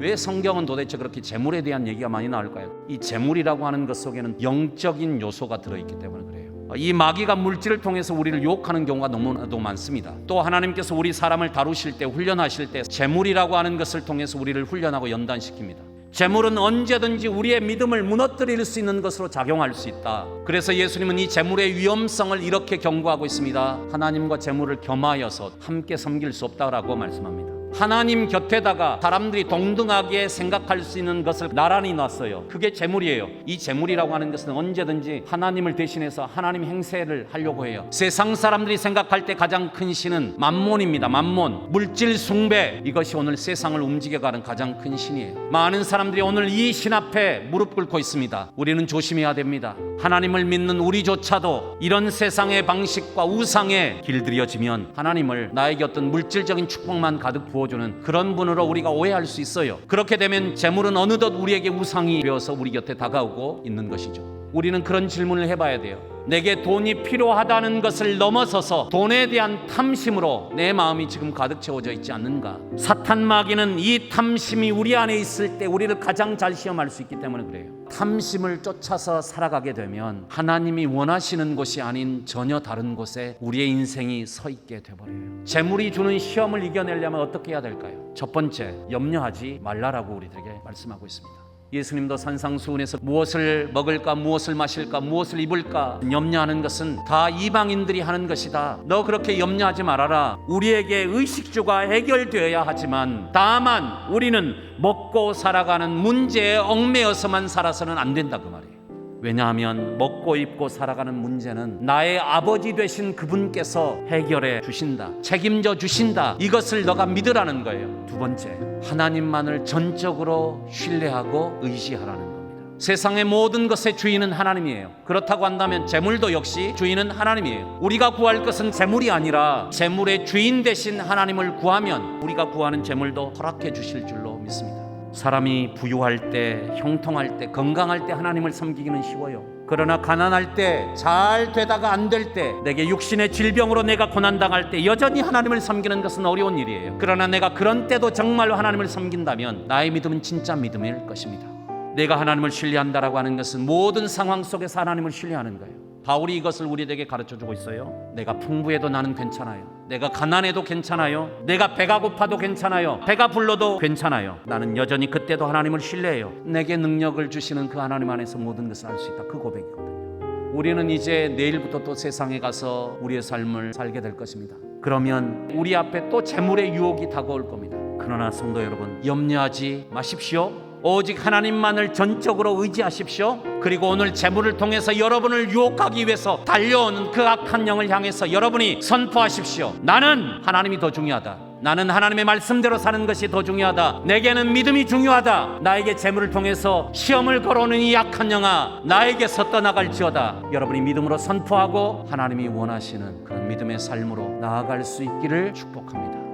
왜 성경은 도대체 그렇게 재물에 대한 얘기가 많이 나올까요? 이 재물이라고 하는 것 속에는 영적인 요소가 들어있기 때문에 그래요. 이 마귀가 물질을 통해서 우리를 유혹하는 경우가 너무나도 많습니다. 또 하나님께서 우리 사람을 다루실 때 훈련하실 때 재물이라고 하는 것을 통해서 우리를 훈련하고 연단시킵니다. 재물은 언제든지 우리의 믿음을 무너뜨릴 수 있는 것으로 작용할 수 있다. 그래서 예수님은 이 재물의 위험성을 이렇게 경고하고 있습니다. 하나님과 재물을 겸하여서 함께 섬길 수 없다라고 말씀합니다. 하나님 곁에다가 사람들이 동등하게 생각할 수 있는 것을 나란히 놨어요. 그게 재물이에요. 이 재물이라고 하는 것은 언제든지 하나님을 대신해서 하나님 행세를 하려고 해요. 세상 사람들이 생각할 때 가장 큰 신은 만몬입니다. 만몬. 물질 숭배. 이것이 오늘 세상을 움직여가는 가장 큰 신이에요. 많은 사람들이 오늘 이 신 앞에 무릎 꿇고 있습니다. 우리는 조심해야 됩니다. 하나님을 믿는 우리조차도 이런 세상의 방식과 우상에 길들여지면 하나님을 나에게 어떤 물질적인 축복만 가득 부어 주는 그런 분으로 우리가 오해할 수 있어요. 그렇게 되면 재물은 어느덧 우리에게 우상이 되어서 우리 곁에 다가오고 있는 것이죠. 우리는 그런 질문을 해봐야 돼요. 내게 돈이 필요하다는 것을 넘어서서 돈에 대한 탐심으로 내 마음이 지금 가득 채워져 있지 않는가? 사탄 마귀는 이 탐심이 우리 안에 있을 때 우리를 가장 잘 시험할 수 있기 때문에 그래요. 탐심을 쫓아서 살아가게 되면 하나님이 원하시는 곳이 아닌 전혀 다른 곳에 우리의 인생이 서 있게 돼버려요. 재물이 주는 시험을 이겨내려면 어떻게 해야 될까요? 첫 번째, 염려하지 말라라고 우리들에게 말씀하고 있습니다. 예수님도 산상수훈에서 무엇을 먹을까 무엇을 마실까 무엇을 입을까 염려하는 것은 다 이방인들이 하는 것이다. 너 그렇게 염려하지 말아라. 우리에게 의식주가 해결되어야 하지만 다만 우리는 먹고 살아가는 문제에 얽매여서만 살아서는 안 된다 그 말이에요. 왜냐하면 먹고 입고 살아가는 문제는 나의 아버지 되신 그분께서 해결해 주신다. 책임져 주신다. 이것을 너가 믿으라는 거예요. 두 번째, 하나님만을 전적으로 신뢰하고 의지하라는 겁니다. 세상의 모든 것의 주인은 하나님이에요. 그렇다고 한다면 재물도 역시 주인은 하나님이에요. 우리가 구할 것은 재물이 아니라 재물의 주인 되신 하나님을 구하면 우리가 구하는 재물도 허락해 주실 줄로 믿습니다. 사람이 부유할 때, 형통할 때, 건강할 때 하나님을 섬기기는 쉬워요. 그러나 가난할 때, 잘 되다가 안 될 때, 내게 육신의 질병으로 내가 고난당할 때 여전히 하나님을 섬기는 것은 어려운 일이에요. 그러나 내가 그런 때도 정말로 하나님을 섬긴다면 나의 믿음은 진짜 믿음일 것입니다. 내가 하나님을 신뢰한다라고 하는 것은 모든 상황 속에서 하나님을 신뢰하는 거예요. 바울이 이것을 우리에게 가르쳐 주고 있어요. 내가 풍부해도 나는 괜찮아요. 내가 가난해도 괜찮아요. 내가 배가 고파도 괜찮아요. 배가 불러도 괜찮아요. 나는 여전히 그때도 하나님을 신뢰해요. 내게 능력을 주시는 그 하나님 안에서 모든 것을 알수 있다. 그 고백이거든요. 우리는 이제 내일부터 또 세상에 가서 우리의 삶을 살게 될 것입니다. 그러면 우리 앞에 또 재물의 유혹이 다가올 겁니다. 그러나 성도 여러분, 염려하지 마십시오. 오직 하나님만을 전적으로 의지하십시오. 그리고 오늘 재물을 통해서 여러분을 유혹하기 위해서 달려오는 그 악한 영을 향해서 여러분이 선포하십시오. 나는 하나님이 더 중요하다. 나는 하나님의 말씀대로 사는 것이 더 중요하다. 내게는 믿음이 중요하다. 나에게 재물을 통해서 시험을 걸어오는 이 약한 영아, 나에게서 떠나갈지어다. 여러분이 믿음으로 선포하고 하나님이 원하시는 그런 믿음의 삶으로 나아갈 수 있기를 축복합니다.